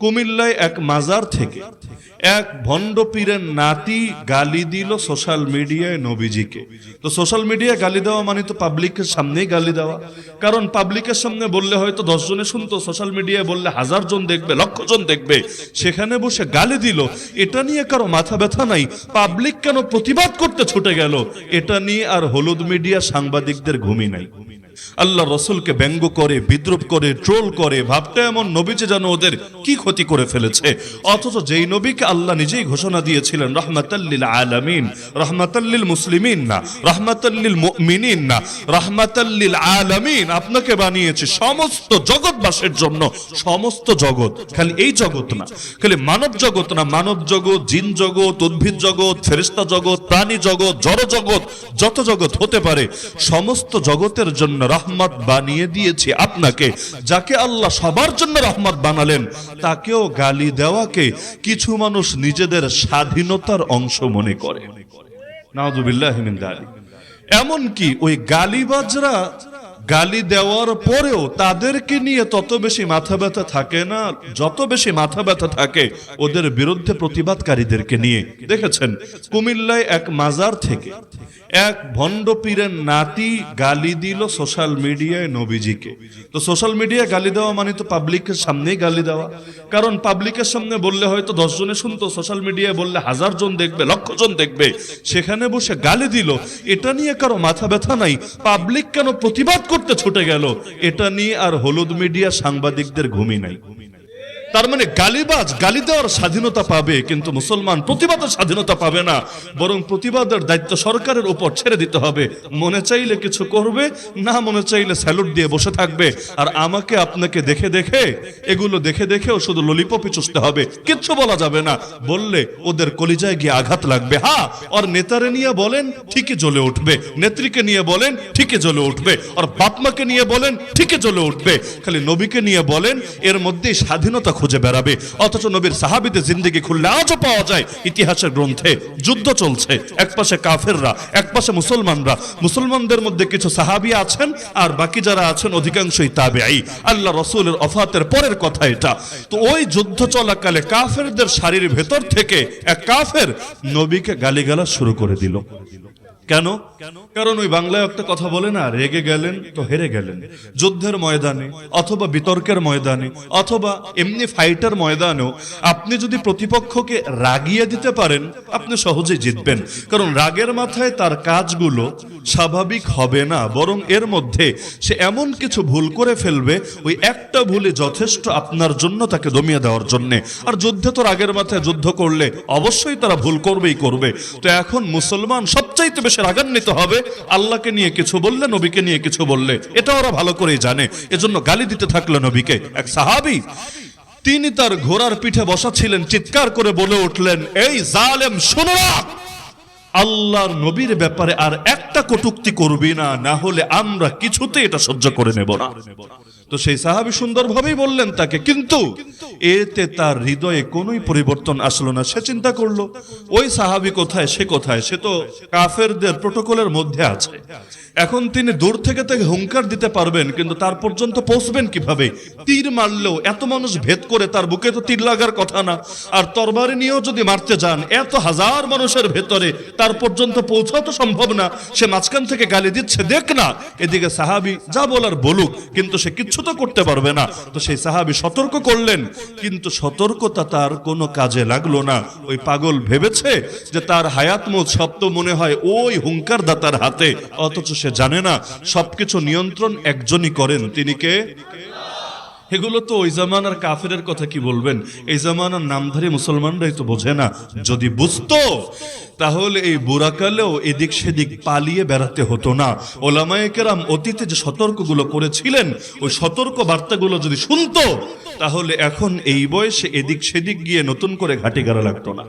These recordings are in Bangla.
কুমিল্লায় এক মাজার থেকে এক ভণ্ড পীরের নাতি গালি দিল সোশ্যাল মিডিয়ায় নবীজিকে। তো সোশ্যাল মিডিয়ায় গালি দেওয়া মানে তো পাবলিকের সামনেই গালি দেওয়া। কারণ পাবলিকের সামনে বললে হয়তো দশ জনে শুনতো, সোশ্যাল মিডিয়ায় বললে হাজার জন দেখবে লক্ষ জন দেখবে। সেখানে বসে গালি দিল, এটা নিয়ে কারও মাথা ব্যথা নাই, পাবলিক কেন প্রতিবাদ করতে ছুটে গেল? এটা নিয়ে আর হলুদ মিডিয়া সাংবাদিকদের ঘুমি নাই। আল্লাহ রসুলকে ব্যঙ্গ করে, বিদ্রুপ করে, ট্রোল করে ভাবটা এমন নবীজি যেন ওদের কি ক্ষতি করে ফেলেছে। অথচ যেই নবীকে আল্লাহ নিজেই ঘোষণা দিয়েছিলেন রহমাতাল্লিল আলামিন রহমাতাল্লিল মুসলিমিন না রহমাতাল্লিল মুমিনিন না রহমাতাল্লিল আলামিন আপনাকে বানিয়েছে সমস্ত জগৎবাসীর জন্য, সমস্ত জগৎ, খালি এই জগৎ না, খালি মানব জগৎ না, মানব জগৎ, জিন জগৎ, উদ্ভিদ জগৎ ফেরিস্তা জগৎ, প্রাণী জগৎ, জড় জগৎ, যত জগৎ হতে পারে, সমস্ত জগতের জন্য রহমত বানিয়ে দিয়েছে আপনাকে যাকে আল্লাহ সবার জন্য রহমত বানালেন, তাকেও গালি দেওয়াকে কিছু মানুষ নিজেদের স্বাধীনতার অংশ মনে করে এমন। এমনকি ওই গালিবাজরা গালি দেওয়ার পরেও তাদেরকে নিয়ে তত বেশি মাথা ব্যথা থাকে না, যত বেশি মাথা ব্যথা থাকে ওদের বিরুদ্ধে প্রতিবাদকারীদেরকে নিয়ে। দেখেছেন, কুমিল্লায় এক মাজার থেকে এক ভণ্ড পীরের নাতি গালি দিল সোশ্যাল মিডিয়ায় নবীজিকে। তো সোশ্যাল মিডিয়ায় গালি দেওয়া মানে তো পাবলিকের সামনেই গালি দেওয়া। কারণ পাবলিকের সামনে বললে হয়তো দশ জনে শুনতো, সোশ্যাল মিডিয়ায় বললে হাজার জন দেখবে লক্ষ জন দেখবে। সেখানে বসে গালি দিল, এটা নিয়ে কারও মাথা ব্যথা নাই, পাবলিক কেন প্রতিবাদ করতে ছুটে গেল। এটা নিয়ে আর হলুদ মিডিয়া সাংবাদিকদের ঘুমি নাই। তার মানে গালিবাজ, গালি দেওয়ার স্বাধীনতা পাবে, কিন্তু মুসলমান প্রতিবাদের স্বাধীনতা পাবে না। বরং প্রতিবাদের দায়িত্ব সরকারের উপর ছেড়ে দিতে হবে। মনে চাইলে কিছু করবে, না মনে চাইলে স্যালুট দিয়ে বসে থাকবে। আর আমাকে আপনাকে দেখে দেখে, এগুলো দেখে দেখেও শুধু ললিপপি চুষতে হবে। কিচ্ছু বলা যাবে না। বললে ওদের কলিজায় গিয়ে আঘাত লাগবে। হ্যাঁ ওর নেতারে নিয়ে বলেন, ঠিকই জ্বলে উঠবে। নেত্রীকে নিয়ে বলেন, ঠিকই জ্বলে উঠবে। আর বাপমাকে নিয়ে বলেন, ঠিকই জ্বলে উঠবে। খালি নবীকে নিয়ে বলেন, এর মধ্যেই স্বাধীনতা খুঁজে বেড়াবে। অথচ নবীর সাহাবিদের জিন্দিগি খুললে আজও পাওয়া যায় ইতিহাসের গ্রন্থে যুদ্ধ চলছে। এক পাশে কাফেররা, এক পাশে মুসলমানরা। মুসলমানদের মধ্যে কিছু সাহাবি আছেন আর বাকি যারা আছেন অধিকাংশই তাবেআই। আল্লাহ রসুলের অফাতের পরের কথা এটা। তো ওই যুদ্ধ চলাকালে কাফেরদের শাড়ির ভেতর থেকে এক কাফের নবীকে গালিগালা শুরু করে দিল। কেন? কারণ ওই বাংলায় একটা কথা বলে না, রেগে গেলেন তো হেরে গেলেন। যুদ্ধের ময়দানে অথবা বিতর্কের ময়দানে অথবা এমনি ফাইটার ময়দানেও আপনি যদি প্রতিপক্ষকে রাগিয়ে দিতে পারেন, আপনি সহজে জিতবেন। কারণ রাগের মাথায় তার কাজগুলো স্বাভাবিক হবে না, বরং এর মধ্যে সে এমন কিছু ভুল করে ফেলবে, ওই একটা ভুলে যথেষ্ট আপনার জন্য তাকে দমিয়ে দেওয়ার জন্য। আর যুদ্ধে তো রাগের মাথায় যুদ্ধ করলে অবশ্যই তারা ভুল করবেই করবে। তো এখন মুসলমান সবচাইতে বেশি রাগান্বিত হবে। আল্লাহকে নিয়ে কিছু বললে, নবীকে নিয়ে কিছু বললে। এটা ওরা ভালো করেই জানে। এজন্য গালি দিতে থাকল নবীকে। এক সাহাবি, তিনি তার ঘোড়ার পিঠে বসা ছিলেন, চিৎকার করে বলে উঠলেন, এই জালেম, শোনো আল্লাহর নবীর ব্যাপারে আর একটা কটুক্তি করবি না না হলে আমরা কিছুতে এটা সহ্য করে নেব না। তো সেই সাহাবি সুন্দরভাবেই বললেন তাকে, কিন্তু এতে তার হৃদয়ে কোনোই পরিবর্তন আসলো না। সে চিন্তা করল, ওই সাহাবি কোথায়? সে কোথায়? সে তো কাফেরদের প্রোটোকলের মধ্যে আছে। এখন তিনি দূর থেকে তাকে হুঙ্কার দিতে পারবেন, কিন্তু তার পর্যন্ত পৌঁছবেন কীভাবে? তীর মারলেও এত মানুষ ভেদ করে তার বুকে তো তীর লাগার কথা না। আর তরবারি নিয়েও যদি মারতে যান, এত হাজার মানুষের ভেতরে তার পর্যন্ত পৌঁছাও তো সম্ভব না। সে মাঝখান থেকে গালি দিচ্ছে, দেখ না, এদিকে সাহাবি যা বলার বলুক। কিন্তু সে কিচ্ছু তো করতে পারবে না। তো সেই সাহাবি সতর্ক করলেন, কিন্তু সতর্কতা তার কোনো কাজে লাগল না। ওই পাগল ভেবেছে যে তার হায়াত মত মনে হয় ওই হুঙ্কার দাতার হাতে, অথচ সে জানে না, সবকিছু নিয়ন্ত্রণ একজনই করেন। তিনি কে? এগুলো তো ওই জামানার কাফেরের কথা কি বলবেন? এই জামানার নামধারী মুসলমানরাই তো বোঝে না। যদি বুঝতো, তাহলে এই বুড়াকালেও এদিক সেদিক পালিয়ে বেড়াতে হতো না। ওলামায়ে কেরাম অতীতে যে সতর্কগুলো করেছিলেন, ওই সতর্ক বার্তাগুলো যদি শুনতো, তাহলে এখন এই বয়সে এদিক সেদিক গিয়ে নতুন করে ঘাটি গাড়া লাগতো না।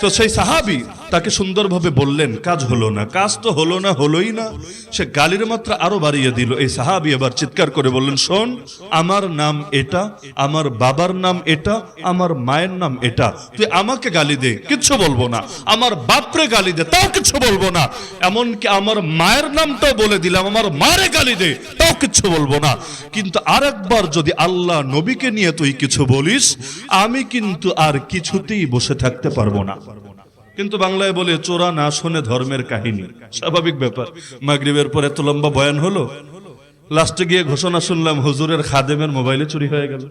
তো সেই সাহাবি তাকে সুন্দরভাবে বললেন, কাজ হলো না, কাজ তো হলো না, হলোই না। সে গালির মাত্রা আরও বাড়িয়ে দিল। এই সাহাবি এবার চিৎকার করে বললেন, শোন, আমার নাম এটা, আমার বাবার নাম এটা, আমার মায়ের নাম এটা। তুই আমাকে গালি দে, কিচ্ছু বলব না। আমার বাপরে গালি দে, তাও কিচ্ছু বলব না। এমনকি আমার মায়ের নামটাও বলে দিলাম, আমার মারে গালি দে, তাও কিচ্ছু বলব না। কিন্তু আরেকবার যদি আল্লাহ নবীকে নিয়ে তুই কিছু বলিস, আমি কিন্তু আর কিছুতেই বসে থাকতে পারব না। কিন্তু বাংলায় বলে, চোরা না শোনে ধর্মের কাহিনী। স্বাভাবিক ব্যাপার। মাগরিবের পর এত লম্বা বয়ান হলো। লাস্টে গিয়ে ঘোষণা শুনলাম, হুজুরের খাদেমের মোবাইলে চুরি হয়ে গেল।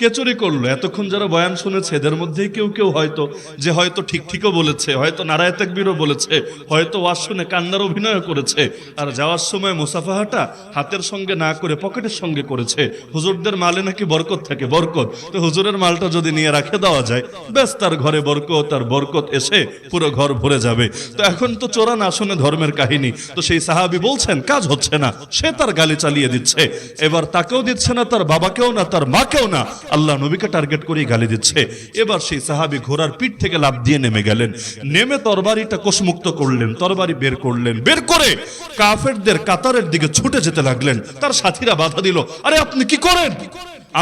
কে চুরি করল? এতক্ষণ যারা বয়ান শুনেছে, এদের মধ্যেই কেউ কেউ হয়তো, যে হয়তো ঠিক ঠিকও বলেছে, হয়তো নারায় তাকবীরও বলেছে, হয়তো ওয়াজ শুনে কান্নার অভিনয় করেছে। আর যাওয়ার সময় মুসাফাহাটা হাতের সঙ্গে না করে পকেটের সঙ্গে করেছে। হুজুরদের মালে নাকি বরকত থাকে? বরকত। তো হুজুরের মালটা যদি নিয়ে রাখে দেওয়া যায়, ব্যাস তার ঘরে বরকত তার বরকত এসে পুরো ঘর ভরে যাবে। তো এখন তো চোরা না শুনে ধর্মের কাহিনী। তো সেই সাহাবি বলছেন, কাজ হচ্ছে না। সে তার গালি চালিয়ে দিচ্ছে। এবার তাকেও দিচ্ছে না, তার বাবাকেও না, তার মাকেও না। আল্লাহ নবীকে টার্গেট করে গালি দিচ্ছে। এবার সেই সাহাবি ঘোড়ার পিঠ থেকে লাভ দিয়ে নেমে গেলেন। নেমে তরবারিটা কোষমুক্ত করলেন, তরবারি বের করলেন। বের করে কাফেরদের কাতারের দিকে ছুটে যেতে লাগলেন। তার সাথীরা বাধা দিল, আরে আপনি কি করেন?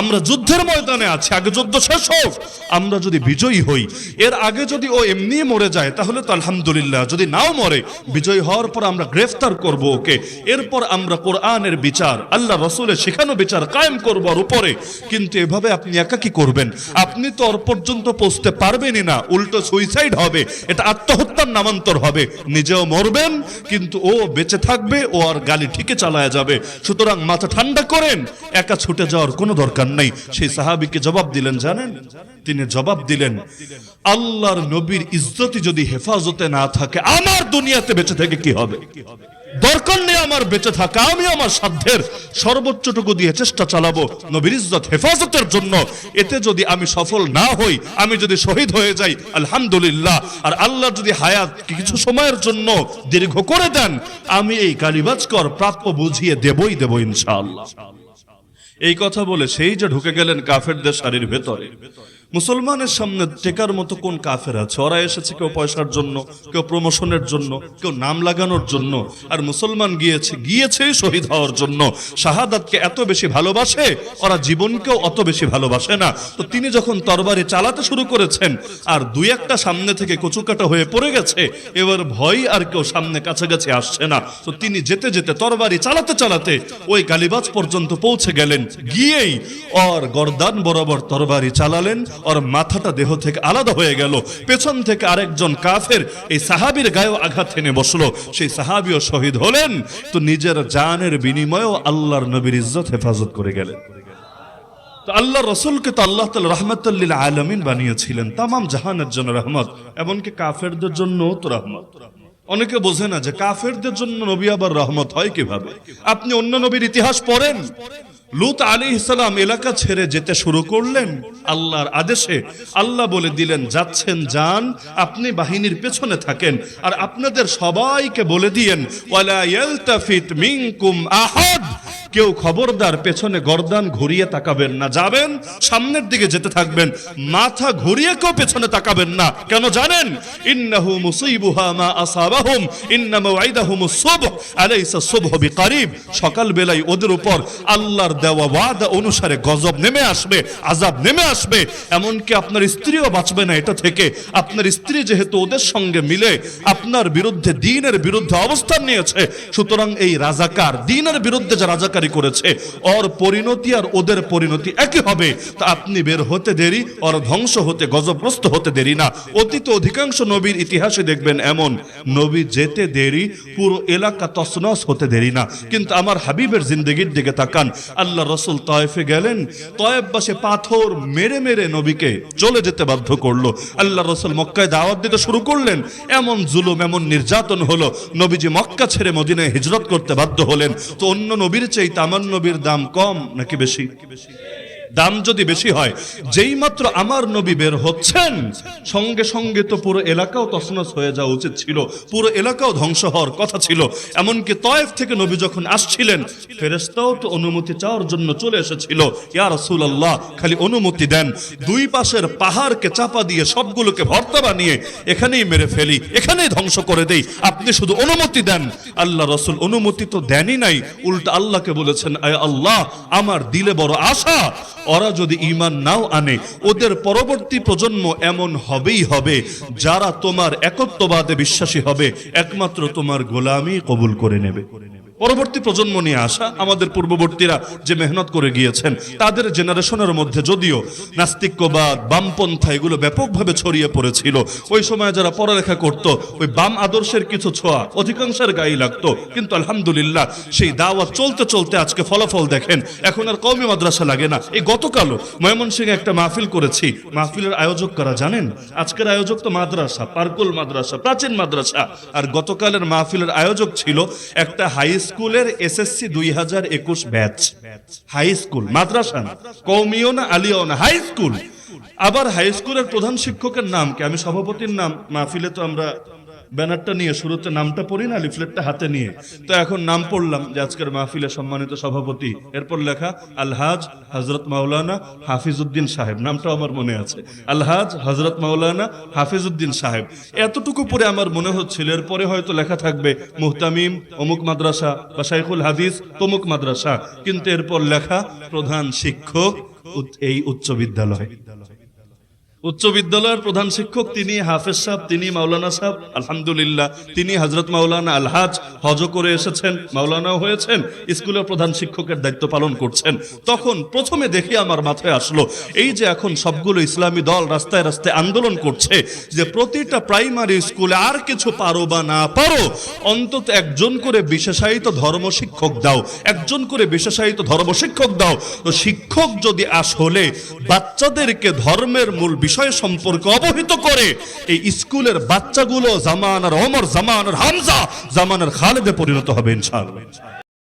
আমরা যুদ্ধের ময়দানে আছি, আগে যুদ্ধ শেষ হোক, আমরা যদি বিজয়ী হই। এর আগে যদি ও এমনি মরে যায়, তাহলে তো আলহামদুলিল্লাহ। যদি নাও মরে, বিজয়ী হওয়ার পর আমরা গ্রেফতার করব ওকে। এরপর আমরা কোরআনের বিচার, আল্লাহ রসুলের শেখানো বিচার কায়েম করব আর উপরে। কিন্তু এভাবে আপনি একা কি করবেন? আপনি তো ওর পর্যন্ত পৌঁছতে পারবেনই না। উল্টো সুইসাইড হবে, এটা আত্মহত্যার নামান্তর হবে। নিজেও মরবেন, কিন্তু ও বেঁচে থাকবে, ও আর গালি ঠিকে চালায়া যাবে। সুতরাং মাথা ঠান্ডা করেন, একা ছুটে যাওয়ার কোনো দরকার নাই। সেই সাহাবিকে জবাব দিলেন, জানেন? তিনি জবাব দিলেন, আল্লাহর নবীর ইজ্জতি যদি হেফাজতে না থাকে, আমার দুনিয়াতে বেঁচে থেকে কি হবে? দরকার নেই আমার বেঁচে থাকা, আমি আমার সাধ্যের সর্বোচ্চটুকু দিয়ে চেষ্টা চালাবো নবীর ইজ্জত হেফাজতের জন্য। এতে যদি আমি সফল না হই, আমি যদি শহীদ হয়ে যাই, আলহামদুলিল্লাহ। আর আল্লাহ যদি হায়াত কিছু সময়ের জন্য দীর্ঘ করে দেন, আমি এই গালিবাজকর প্রাপ্য বুঝিয়ে দেবই দেব ইনশাআল্লাহ। এই কথা বলে সেই যে ঢুকে গেলেন কাফেরদের শাড়ির ভেতরে। মুসলমানের সামনে টেকার মতো কোন কাফের আছে? ওরা এসেছে কেউ পয়সার জন্য, কেউ প্রমোশনের জন্য, কেউ নাম লাগানোর জন্য, আর মুসলমান গিয়েছে গিয়েছে শহীদ হওয়ার জন্য। শাহাদাতকে এত বেশি ভালোবাসে, ওরা জীবনকেও অত বেশি ভালোবাসে না। তো তিনি যখন তরবারি চালাতে শুরু করেছেন, আর দুই একটা সামনে থেকে কচুকাটা হয়ে পড়ে গেছে, এবার ভয় আর কেউ সামনে কাছাকাছি আসছে না। তো তিনি যেতে যেতে তরবারি চালাতে চালাতে ওই গালিবাজ পর্যন্ত পৌঁছে গেলেন। গিয়েই ওর গরদান বরাবর তরবারি চালালেন ওর মাথাটা দেহ থেকে আলাদা হয়ে গেল। পেছন থেকে আরেকজন কাফের এই সাহাবির গায়েও আঘাত এনে বসল। সেই সাহাবিও শহীদ হলেন। তো নিজের জানের বিনিময়েও আল্লাহর নবীর ইজ্জত হেফাজত করে গেলেন। তো আল্লাহ রসুলকে তো আল্লাহ তাল রহমতুল্লিল আলমিন বানিয়েছিলেন। তামাম জাহানের জন্য রহমত, এমনকি কাফেরদের জন্য তো রহমত। অনেকে বোঝে না যে কাফেরদের জন্য নবী আবার রহমত হয় কীভাবে? আপনি অন্য নবীর ইতিহাস পড়েন। লুত আলী ইসলাম এলাকা ছেড়ে যেতে শুরু করলেন। আল্লাহর আদেশে আল্লাহ বলে দিলেন, যাচ্ছেন যান, আপনি বাহিনীর পেছনে থাকেন আর আপনাদের সবাইকে বলে দিয়েন, ওয়ালা ইয়ালতাফিত মিনকুম আহাদ। কেউ খবরদার পেছনে গর্দান ঘুরিয়ে তাকাবেন না। যাবেন, সামনের দিকে যেতে থাকবেন। মাথা ঘুরিয়ে কেউ পেছনে তাকাবেন না। কেন জানেন? ইন্নাহু মুসিবুহা মা আসাবাহুম, ইন্না মাওয়াইদাহুমুস সুবহ আলাইসা সুবহ বিকারিব। সকাল বেলায় ওদের উপর আল্লাহর দেওয়া ওয়াদা অনুসারে গজব নেমে আসবে আজাব নেমে আসবে। এমনকি আপনার স্ত্রীও বাঁচবে না এটা থেকে। আপনার স্ত্রী যেহেতু ওদের সঙ্গে মিলে আপনার বিরুদ্ধে দিনের বিরুদ্ধে অবস্থান নিয়েছে, সুতরাং এই রাজাকার, দিনের বিরুদ্ধে যে রাজাকারী করেছে। ওর পরিণতি আর ওদের পরিণতি একই হবে। তা আপনি বের হতে দেরি, ওর ধ্বংস হতে গজগ্রস্ত হতে দেরি না। অতীত অধিকাংশ নবীর ইতিহাসে দেখবেন এমন, নবী যেতে দেরি, পুরো এলাকা তসনস হতে দেরি না। কিন্তু আমার হাবিবের জিন্দগির দিকে তাকান। আল্লাহ রসুল তয়েফে গেলেন। তয়েববাসে পাথর মেরে মেরে নবীকে চলে যেতে বাধ্য করল। আল্লাহ রসুল মক্কায় দাওয়াত দিতে শুরু করলেন। এমন জুলুম, এমন নির্যাতন হলো। নবীজি মক্কা ছেড়ে মদিনায় হিজরত করতে বাধ্য হলেন। তো অন্য নবীর চেয়ে আমার নবীর দাম কম নাকি বেশি? দাম যদি বেশি হয়, যেই মাত্র আমার নবী বের হচ্ছেন, সঙ্গে সঙ্গে তো পুরো এলাকাও তছনছ হয়ে যাওয়া উচিত ছিল। পুরো এলাকাও ধ্বংস হওয়ার কথা ছিল। এমনকি তয়েফ থেকে নবী যখন আসছিলেন ফেরেস্তাও তো অনুমতি চাওয়ার জন্য চলে এসেছিল। ইয়া রাসূলুল্লাহ, খালি অনুমতি দেন। দুই পাশের পাহাড়কে চাপা দিয়ে সবগুলোকে ভর্তা বানিয়ে এখানেই মেরে ফেলি, এখানেই ধ্বংস করে দেই। আপনি শুধু অনুমতি দেন। আল্লাহ রসুল অনুমতি তো দেনই নাই। উল্টা আল্লাহকে বলেছেন, আয় আল্লাহ, আমার দিলে বড় আশা ওরা যদি ইমান নাও আনে, ওদের পরবর্তী প্রজন্ম এমন হবেই হবে যারা তোমার একত্ববাদে বিশ্বাসী হবে, একমাত্র তোমার গোলামি কবুল করে নেবে। পরবর্তী প্রজন্ম নিয়ে আসা, আমাদের পূর্ববর্তীরা যে মেহনত করে গিয়েছেন, তাদের জেনারেশনের মধ্যে যদিও নাস্তিক্যবাদ, বামপন্থা এগুলো ব্যাপকভাবে ছড়িয়ে পড়েছিল, ওই সময় যারা পড়ালেখা করত, ওই বাম আদর্শের কিছু ছোঁয়া অধিকাংশের গায়ে লাগতো। কিন্তু আলহামদুলিল্লাহ সেই দাওয়াত চলতে চলতে আজকে ফলাফল দেখেন, এখন আর কমই মাদ্রাসা লাগে না। এই গতকালও ময়মনসিংহে একটা মাহফিল করেছি, মাহফিলের আয়োজক কারা জানেন? আজকের আয়োজক তো মাদ্রাসা, পার্কুল মাদ্রাসা, প্রাচীন মাদ্রাসা। আর গতকালের মাহফিলের আয়োজক ছিল একটা হাই স্কুলের এসএসসি দুই হাজার একুশ ব্যাচ। হাই স্কুল মাদ্রাসা কৌমিও না হাই স্কুল। আবার হাই স্কুলের প্রধান শিক্ষকের নাম কি? আমি সভাপতির নাম, মাহফিলে তো আমরা ব্যানারটা নিয়ে, শুরুতে নামটা পড়ি না লিফলেটটা হাতে নিয়ে। তো এখন নাম পড়লাম যে আজকের মাহফিলে সম্মানিত সভাপতি। এরপর লেখা, আলহাজ হজরত মাওলানা হাফিজউদ্দিন সাহেব। নামটা আমার মনে আছে। আলহাজ হজরত মাওলানা হাফিজউদ্দিন সাহেব। এতটুকু পরে আমার মনে হচ্ছিল, এরপরে হয়তো লেখা থাকবে, মুহতামিম, অমুক মাদ্রাসা বা শাইখুল হাদিস, তমুক মাদ্রাসা। কিন্তু এরপর লেখা, প্রধান শিক্ষক এই উচ্চ বিদ্যালয়। উচ্চ বিদ্যালয়ের প্রধান শিক্ষক তিনি হাফেজ সাহেব, তিনি মাওলানা সাহেব, আলহামদুলিল্লাহ। তিনি হজরত মাওলানা আলহাজ, হজ করে এসেছেন, মাওলানাও হয়েছেন, স্কুলের প্রধান শিক্ষকের দায়িত্ব পালন করছেন। তখন প্রথমে দেখে আমার মাথায় আসলো, এই যে এখন সবগুলো ইসলামী দল রাস্তায় রাস্তায় আন্দোলন করছে, যে প্রতিটা প্রাইমারি স্কুলে আর কিছু পারো বা না পারো, অন্তত একজন করে বিশেষায়িত ধর্ম শিক্ষক দাও, একজন করে বিশেষায়িত ধর্ম শিক্ষক দাও। তো শিক্ষক যদি আসলে বাচ্চাদেরকে ধর্মের মূল বিষয় সম্পর্কে অবহিত করে এই স্কুলের বাচ্চাগুলো জামানার অমর জামানার হামজা, জামানার খালেদে পরিণত হবে ইনশাআল্লাহ।